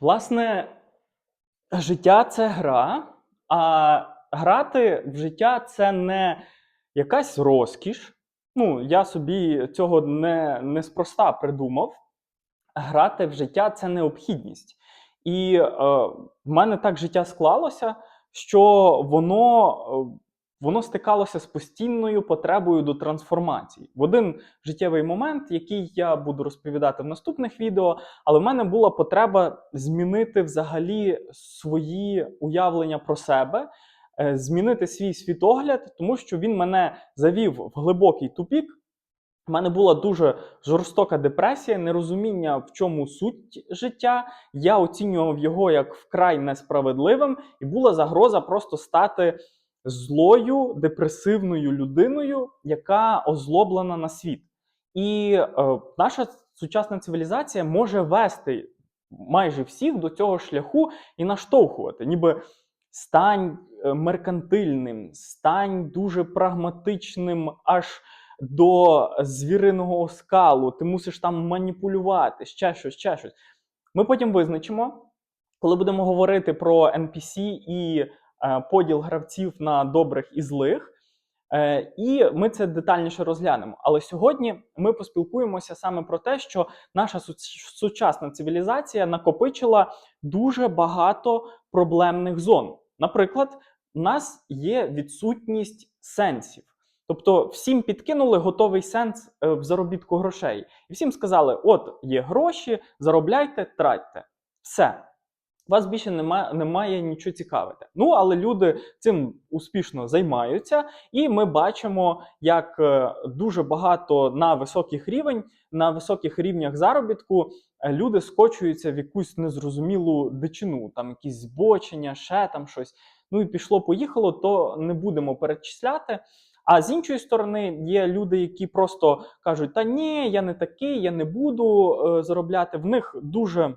Власне, життя це гра, а грати в життя це не якась розкіш. Ну, я собі цього не, неспроста придумав. Грати в життя це необхідність. І е, в мене так життя склалося, що воно, е, воно стикалося з постійною потребою до трансформації. В один життєвий момент, який я буду розповідати в наступних відео, але в мене була потреба змінити взагалі свої уявлення про себе, е, змінити свій світогляд, тому що він мене завів в глибокий тупік. У мене була дуже жорстока депресія, нерозуміння, в чому суть життя. Я оцінював його як вкрай несправедливим, і була загроза просто стати злою, депресивною людиною, яка озлоблена на світ. І е, наша сучасна цивілізація може вести майже всіх до цього шляху і наштовхувати, ніби стань е, меркантильним, стань дуже прагматичним, аж до звіриного оскалу, ти мусиш там маніпулювати, ще щось, ще щось. Ми потім визначимо, коли будемо говорити про NPC і поділ гравців на добрих і злих. Е, і ми це детальніше розглянемо. Але сьогодні ми поспілкуємося саме про те, що наша сучасна цивілізація накопичила дуже багато проблемних зон. Наприклад, у нас є відсутність сенсів. Тобто всім підкинули готовий сенс е, в заробітку грошей. І всім сказали: от є гроші, заробляйте, тратьте. Все. Вас більше немає, немає нічого цікавити. Ну, але люди цим успішно займаються, і ми бачимо, як е, дуже багато на високих рівень, на високих рівнях заробітку е, люди скочуються в якусь незрозумілу дичину, там якісь збочення, ще там щось. Ну і пішло-поїхало, то не будемо перечисляти. А з іншої сторони, є люди, які просто кажуть: та ні, я не такий, я не буду е, заробляти. В них дуже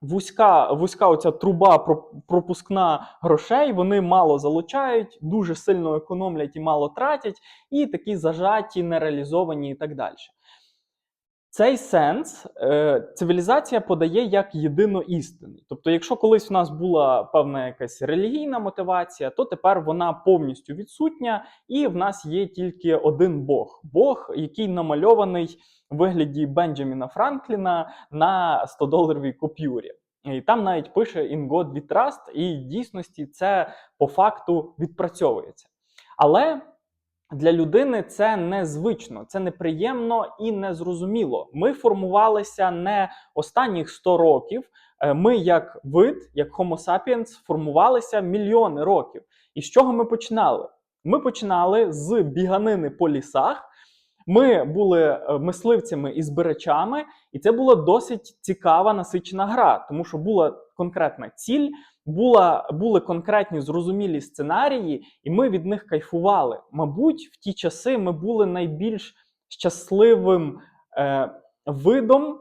вузька, вузька оця труба пропускна грошей. Вони мало залучають, дуже сильно економлять і мало тратять, і такі зажаті, нереалізовані і так далі. Цей сенс е, цивілізація подає як єдино істинний. Тобто, якщо колись у нас була певна якась релігійна мотивація, то тепер вона повністю відсутня, і в нас є тільки один Бог Бог, який намальований в вигляді Бенджаміна Франкліна на 100-доларовій купюрі. І там навіть пише «In God we trust», і в дійсності це по факту відпрацьовується. Але для людини це незвично, це неприємно і незрозуміло. Ми формувалися не останніх 100 років. Е, Ми, як вид, як Homo sapiens, формувалися мільйони років. І з чого ми починали? Ми починали з біганини по лісах. Ми були е, мисливцями і збирачами, і це була досить цікава насичена гра, тому що була конкретна ціль, була, були конкретні зрозумілі сценарії, і ми від них кайфували. Мабуть, в ті часи ми були найбільш щасливим е, видом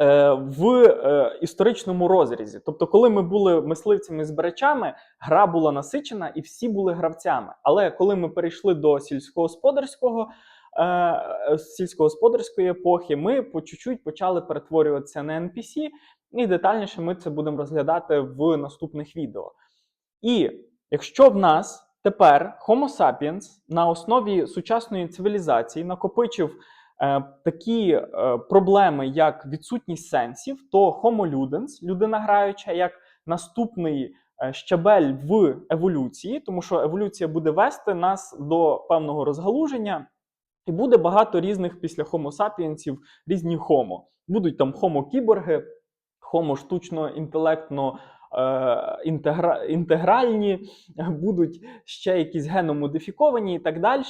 е, в е, історичному розрізі. Тобто, коли ми були мисливцями і збирачами, гра була насичена і всі були гравцями. Але коли ми перейшли до сільськогосподарського сільськогосподарської епохи, ми по чуть-чуть почали перетворюватися на NPC, і детальніше ми це будемо розглядати в наступних відео. І якщо в нас тепер Homo sapiens на основі сучасної цивілізації накопичив е, такі е, проблеми, як відсутність сенсів, то Homo ludens, людина граюча, як наступний е, щабель в еволюції, тому що еволюція буде вести нас до певного розгалуження. І буде багато різних після Homo sapiensів, різні Homo. Будуть там Homo кіборги, Homo штучно інтелектно е, інтегра, інтегральні, будуть ще якісь геномодифіковані і так далі.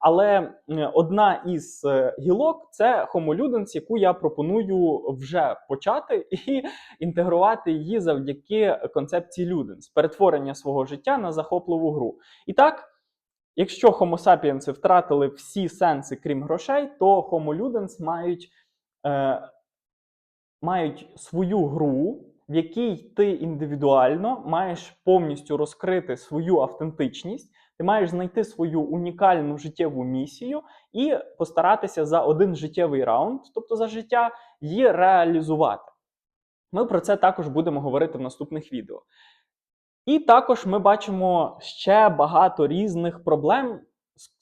Але одна із е, гілок це Homo ludens, яку я пропоную вже почати і інтегрувати її завдяки концепції Ludens, перетворення свого життя на захопливу гру. І так. Якщо Homo sapiens втратили всі сенси, крім грошей, то Homo ludens мають, е, мають свою гру, в якій ти індивідуально маєш повністю розкрити свою автентичність, ти маєш знайти свою унікальну життєву місію і постаратися за один життєвий раунд, тобто за життя, її реалізувати. Ми про це також будемо говорити в наступних відео. І також ми бачимо ще багато різних проблем.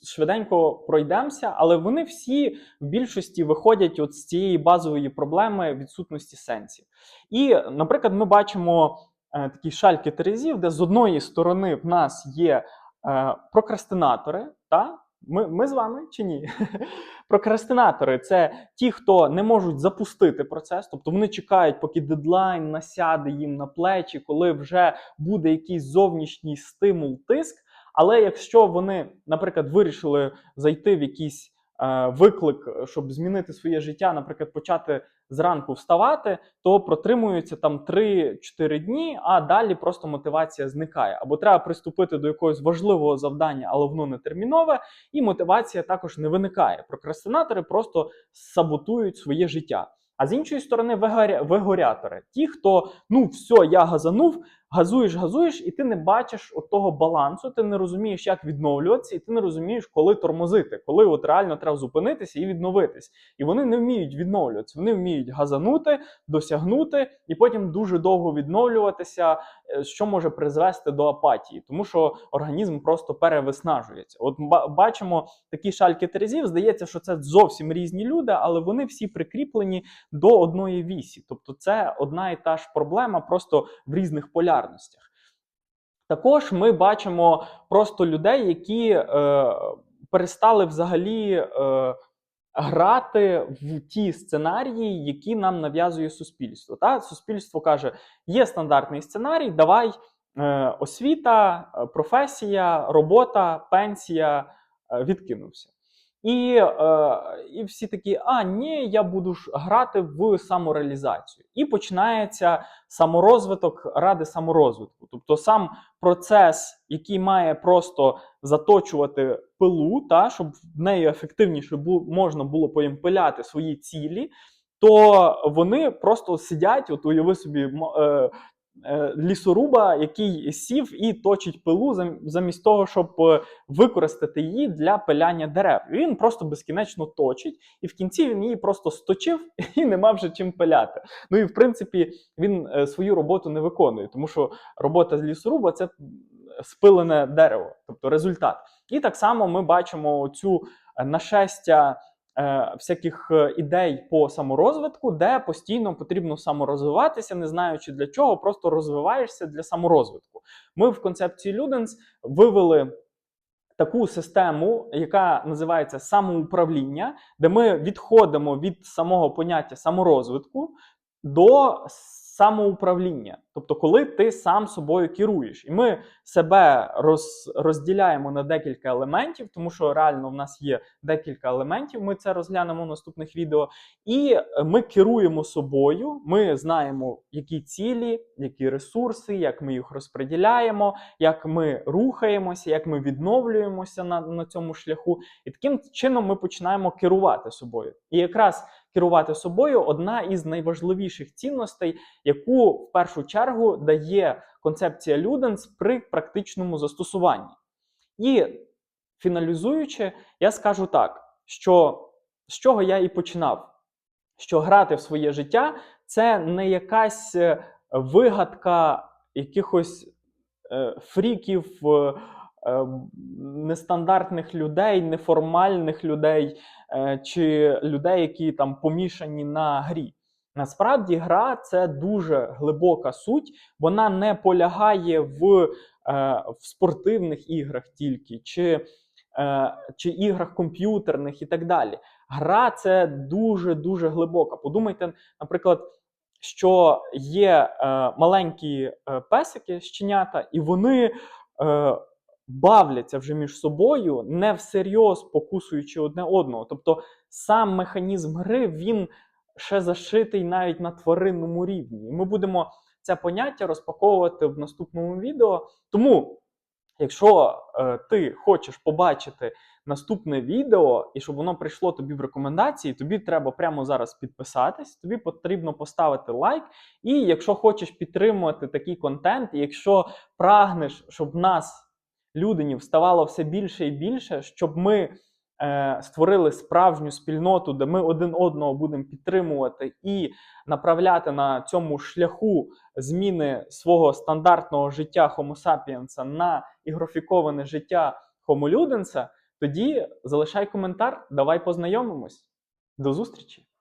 Швиденько пройдемося, але вони всі в більшості виходять от з цієї базової проблеми відсутності сенсів. І, наприклад, ми бачимо е, такі шальки терезів, де з одної сторони в нас є е, прокрастинатори. Та? Ми, ми з вами чи ні? Прокрастинатори це ті, хто не можуть запустити процес, тобто вони чекають, поки дедлайн насяде їм на плечі, коли вже буде якийсь зовнішній стимул, тиск. Але якщо вони, наприклад, вирішили зайти в якийсь виклик, щоб змінити своє життя, наприклад, почати зранку вставати, то протримуються там 3-4 дні, а далі просто мотивація зникає. Або треба приступити до якогось важливого завдання, але воно не термінове, і мотивація також не виникає. Прокрастинатори просто саботують своє життя. А з іншої сторони, вигоря... вигорятори. Ті, хто ну все, я газанув, газуєш, газуєш, і ти не бачиш от того балансу, ти не розумієш, як відновлюватися, і ти не розумієш, коли тормозити, коли от реально треба зупинитися і відновитись. І вони не вміють відновлюватися, вони вміють газанути, досягнути і потім дуже довго відновлюватися, е, що може призвести до апатії, тому що організм просто перевиснажується. От бачимо такі шальки терезів. Здається, що це зовсім різні люди, але вони всі прикріплені до одної вісі. Тобто, це одна і та ж проблема, просто в різних полярностях. Також ми бачимо просто людей, які е, перестали взагалі е, грати в ті сценарії, які нам нав'язує суспільство. Та? Суспільство каже: є стандартний сценарій, давай е, освіта, е, професія, робота, пенсія е, відкинувся. І, е, і всі такі: а ні, я буду ж грати в самореалізацію. І починається саморозвиток ради саморозвитку. Тобто сам процес, який має просто заточувати пилу, та, щоб в неї ефективніше бу- можна було потім пиляти свої цілі, то вони просто сидять, от уяви собі. е, Лісоруба, який сів і точить пилу замість того, щоб е, використати її для пиляння дерев. Він просто безкінечно точить, і в кінці він її просто сточив і нема вже чим пиляти. Ну і в принципі він е, свою роботу не виконує, тому що робота з лісоруба це спилене дерево, тобто результат. І так само ми бачимо цю нашестя е, всяких е, ідей по саморозвитку, де постійно потрібно саморозвиватися, не знаючи для чого, просто розвиваєшся для саморозвитку. Ми в концепції Люденс вивели. Таку систему, яка називається самоуправління, де ми відходимо від самого поняття саморозвитку до самоуправління. Тобто, коли ти сам собою керуєш, і ми себе роз, розділяємо на декілька елементів, тому що реально в нас є декілька елементів. Ми це розглянемо в наступних відео. І е, ми керуємо собою. Ми знаємо, які цілі, які ресурси, як ми їх розподіляємо, як ми рухаємося, як ми відновлюємося на, на цьому шляху. І таким чином ми починаємо керувати собою. І якраз керувати собою одна із найважливіших цінностей, яку в першу чергу дає концепція Люденс при практичному застосуванні. І фіналізуючи, я скажу так, що з чого я і починав, що грати в своє життя це не якась е, вигадка якихось е, фріків. е, е, Нестандартних людей, неформальних людей чи людей, які там помішані на грі. Насправді, гра це дуже глибока суть. Вона не полягає в, е, в спортивних іграх тільки, чи, е, чи іграх комп'ютерних і так далі. Гра це дуже дуже глибока. Подумайте, наприклад, що є е, маленькі е, песики, щенята, і вони. Е, Бавляться вже між собою, не всерйоз покусуючи одне одного. Тобто сам механізм гри він ще зашитий навіть на тваринному рівні. І ми будемо це поняття розпаковувати в наступному відео. Тому, якщо е, ти хочеш побачити наступне відео, і щоб воно прийшло тобі в рекомендації, тобі треба прямо зараз підписатись, тобі потрібно поставити лайк. І якщо хочеш підтримувати такий контент, і якщо прагнеш, щоб нас, людинів, ставало все більше і більше, щоб ми е, створили справжню спільноту, де ми один одного будемо підтримувати і направляти на цьому шляху зміни свого стандартного життя Homo на ігрофіковане життя ludens, тоді залишай коментар, давай познайомимось. До зустрічі!